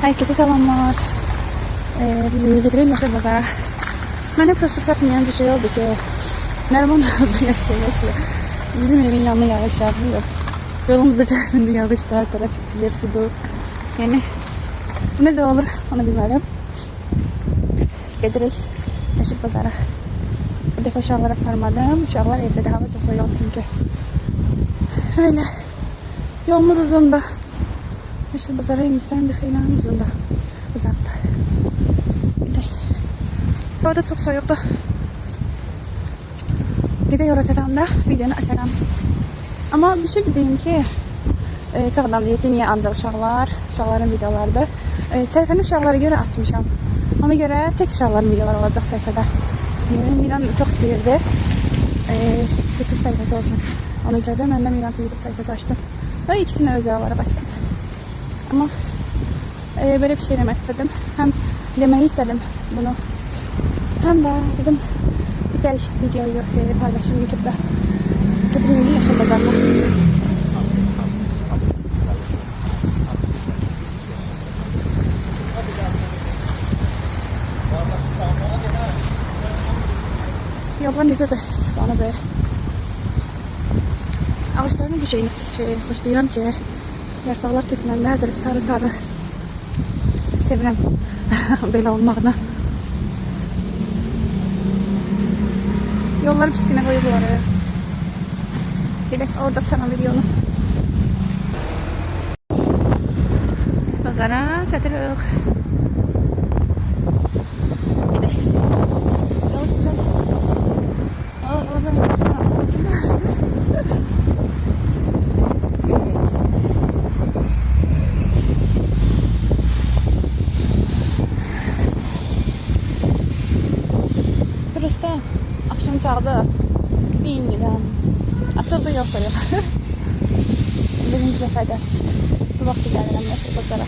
Herkese selamlar. Ee, bizim gidelim yaşa pazara. Bana prosto çatmayan bir şey oldu ki. Neriman oldu yaşıyor yaşıyor. Bizim evin yanına yağış yağmıyor. Yolun bir tarafında yağıştı her taraf yer sudu. Yani ne de olur onu bilmiyorum. Gidelim yaşa pazara. Bu defa uşaqlara aparmadım. Uşaqlar evde de hava çok soğuk çünkü. Öyle. Yolumuz uzundu. Yaşa pazara elimizden bir haylan uzundu. Uzakta. Gidelim. Hava da çok soğuktu. Bir de yoracağım da videonu açarım. Ama bir şey diyeyim ki e, çok adam diyeti niye ancak uşaqlar, uşaqların videolardı. E, səhifəni uşaqlara görə açmışam. Ona görə tek uşaqların videoları olacaq səhifədə. E, Miran çox istəyirdi. E, YouTube səhifəsi olsun. Ona görə də mən də Miran YouTube səhifəsi açdım. Ve ikisini özel olarak açtım. Ama e, böyle bir şey demek istedim. Hem demeyi istedim bunu. Hem de dedim bir değişik videoyu e, paylaşayım YouTube'da. Tabii yaşam kazanma. Yaban dedi de İslam'a böyle. Ağaçların bir şeyini e, hoşlayıram ki yarpaqlar tökülənlərdir sarı sarı. Sevirəm belə olmağını. Yolları pis günə qoyublar. Gedək orada çana videonu. Biz bazara çatırıq. Gedək. Yol güzel. Aa, oradan başına. الشاطئ فين إذا أتصدق يوصل بالنسبة فدا الوقت اللي أنا لما أشرب الزرع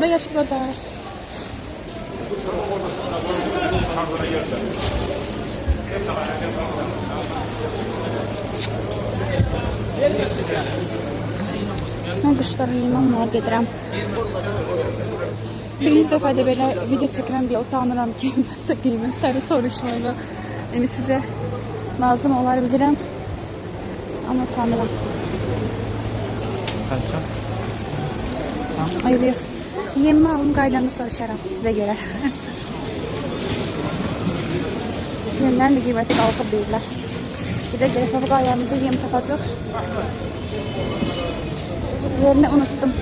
Veja as coisas. Bazara. Mən qışları limanla gedirəm. Birinci dəfə də belə video çəkirəm deyə utanıram ki, nəsə qiymətləri soruşmalı. Yəni sizə lazım olar bilirəm. Amma utanıram. Hayır yox. Yemmi alım qaydanı soruşaram sizə görə. Yemlərin də qiyməti qalxıb deyirlər. Bir də gəlib bu ayağımıza yem tapacaq. Yerini unuttum.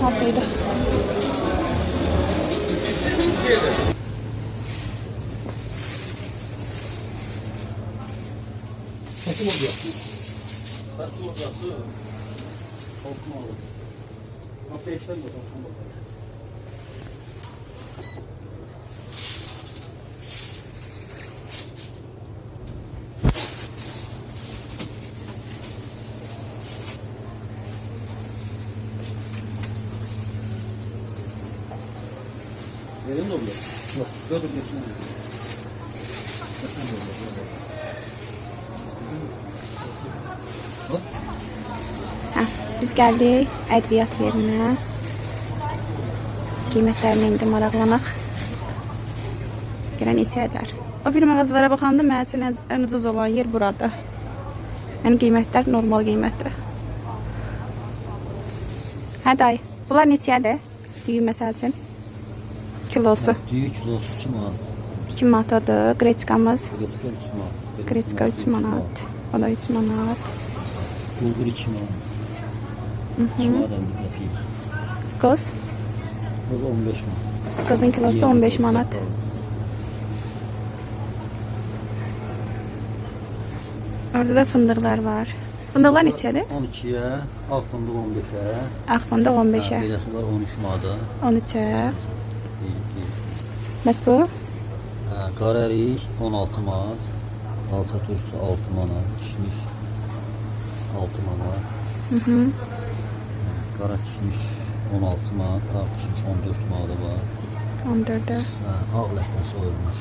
Tatlıydı. Kasım olacak. Kasım olacak. Korkma. Nasıl yaşlar mı? Korkma olur. De oluyor. Yok. Yaşını da oluyor. Bak. Hə, biz gəldik ədviyyat yerinə. Qiymətlərinə indi maraqlanaq. Gələn neçə edər? O bir mağazalara baxanda mənim üçün ən, ucuz olan yer burada. Yəni qiymətlər normal qiymətdir. Hə dayı, bunlar neçədir? Düyü məsəl üçün. Kilosu Düyü kilosu 2 manat. 2 manatadır. Qreçkamız. Greska 3 manat. Qreçka 3 manat. O da 3 manat. Bulgur 2 manat. 2 manat 50 qəpik. Qoz. Bu 15 manat. Qozun kilosu 15 manat. Orada da fındıqlar var. Fındıqlar neçədir? 12-yə, ağ fındıq 15-ə. Ağ fındıq 15-ə, Beləsi var 13 manata. 13-ə. Bəs bu? Hə, Qara ərik 16 manat. Alça turşusu 6 manat. Kişmiş 6 manat. -hı. Qara kişmiş 16 manat, ağ kişmiş 14 manat var. 14'e. Ha, ağ ləhməsi olmuş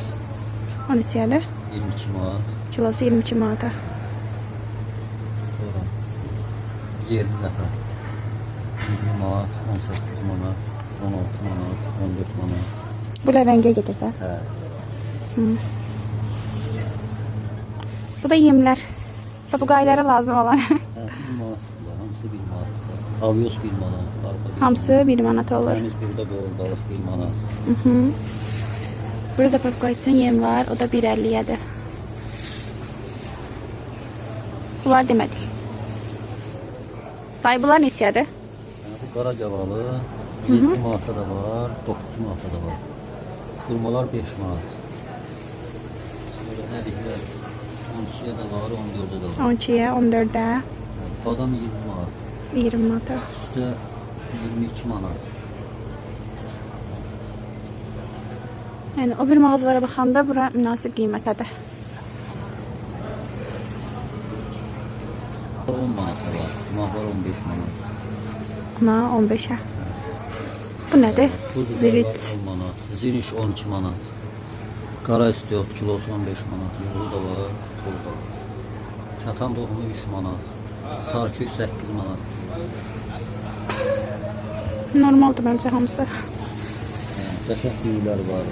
10 neçədir? 22 manat. Kilosu 22 manata. Sonra yerli ləpə 20 manat, 18 manat, 16 manat, 14 manat. Bu ləvəngə gedir də. Hə. Bu da yemlər. Papuqaylara lazım olan. Hə, 1 manat. bunlar, Hamısı 1 manat. Avyos 1 manat. Hamısı 1 manat olur. Təmiz burada qoyun balıq 1 manat. Burada üçün yem var. O da 1.50-yədir. Bunlar demədik. Day bunlar neçədir? Bu qara gavalı 7 manata da var, 9 manata da var. Xurmalar 5 manat. Sonra nə deyirlər? 12-yə də var, 14-ə də var. 12-yə, 14-ə, Badam 20 manat. 20 manata. Üstə 22 manat. Yəni o bir mağazalara baxanda bura münasib qiymətədir. 10 manata var. Mahvar 15 manat. Buna 15-ə. Bu nədir? Zirit. var 10 manat. Ziriş 12 manat. Qara istiot kilosu 15 manat. Yoğu da var, toz da var. Katan tohumu 3 manat. Sarkı 8 manat. Normaldır məncə hamısı. Qəşəng düyülər var.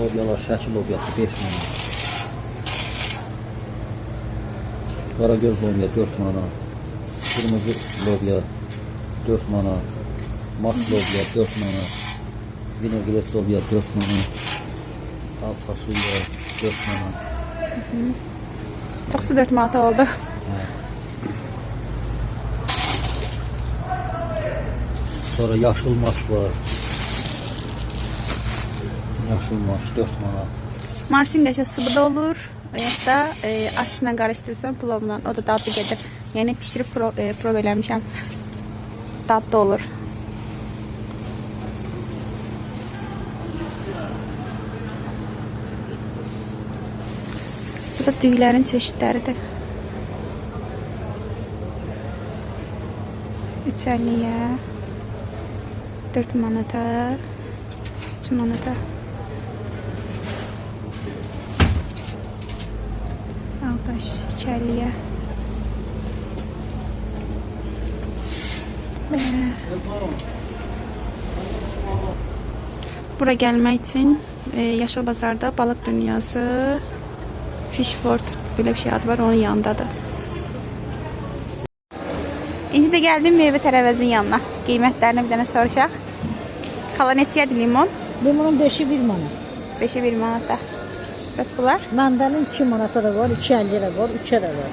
Lobyalar, şəkil lobyası 5 manat. Qaragöz lobya 4 manat. Kırmızı lobya 4 manat. Mat lobya 4 manat. Vinegret lobya 4 manat. Al fasulye 4 manat. Çoxsu 4 manat oldu. Sonra yaşıl maş var. Yaşıl maş 4 manat. Marşin qəşə sıvıda olur. Hətta e, aşla qarışdırırsan plovla, o da dadlı gedir. Yəni bişirib pro, e, prov eləmişəm. Dadlı olur. Bu da düylərin çeşidləridir. İçəliyə 4 manata 3 manata Aldaş içəliyə Belə. Bura gəlmək üçün e, Yaşıl Bazarda Balıq Dünyası Fishford belə bir şey adı var, onun yanındadır. İndi də gəldim meyvə tərəvəzin yanına. Qiymətlərini bir dənə soruşaq. Xala neçədir limon? Limonun 5'i 1 manat. 5-i 1 manatda. Bəs bunlar? Mandalin 2 manata da var, 2.50 de var, 3'e de var.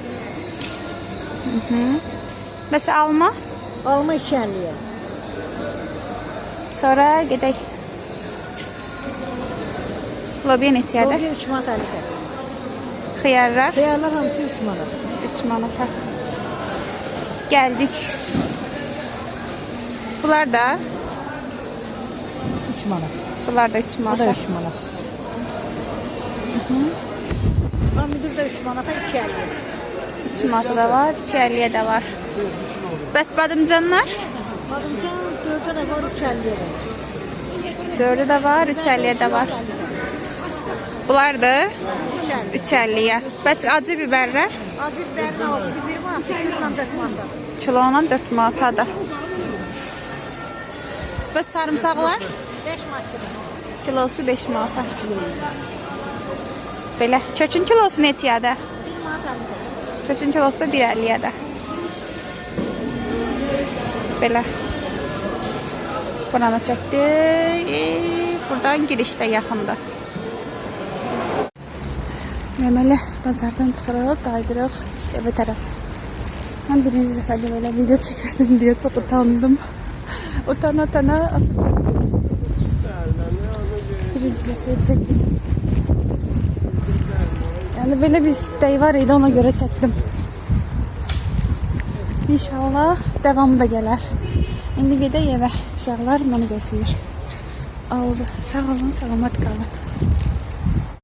Bəs alma? Alma 2.50'ye. Sonra gedək. Lobiya neçədir? Doğru 3 manat 50 de. Xiyarlar Xiyarlar hamısı 3 manat. 3 manata. Gəldik. Bunlar da, 3 manat. bunlar da 3 Bu da manata. 3 manat. Ha müdür de 3 manata 2.50. 3 manata da var, 2.50-yə də var. Bəs badımcanlar? Badımcan 4'e de var, 3.50'ye de. 4'ü də var, 3.50-yə də var. Bunlar da 3.50. 3.50-yə. Bəs acı biberlər? Acı biberin altısı 1 manat, 2 4 manat. Kilona 4 manatadır. Bəs sarımsaqlar? 5 manat. Kilosu 5 manata. Belə. Köçün kilosu neçədir? 1 manat 50 Köçün kilosu da 1.50-yədir. Belə. Buranı çəkdik. E, buradan girişdə yaxındır. Deməli, bazardan çıxaraq qaydıraq evə tərəf. Mən birinci dəfədə belə video çəkirdim deyə çox utandım. Utana utana atı çəkdim. Birinci dəfə çəkdim. Yəni belə bir istək var idi, ona görə çəkdim. İnşallah devamı da gələr. İndi gedək evə. Uşaqlar məni gözləyir. Oldu. Sağ olun, salamat qalın.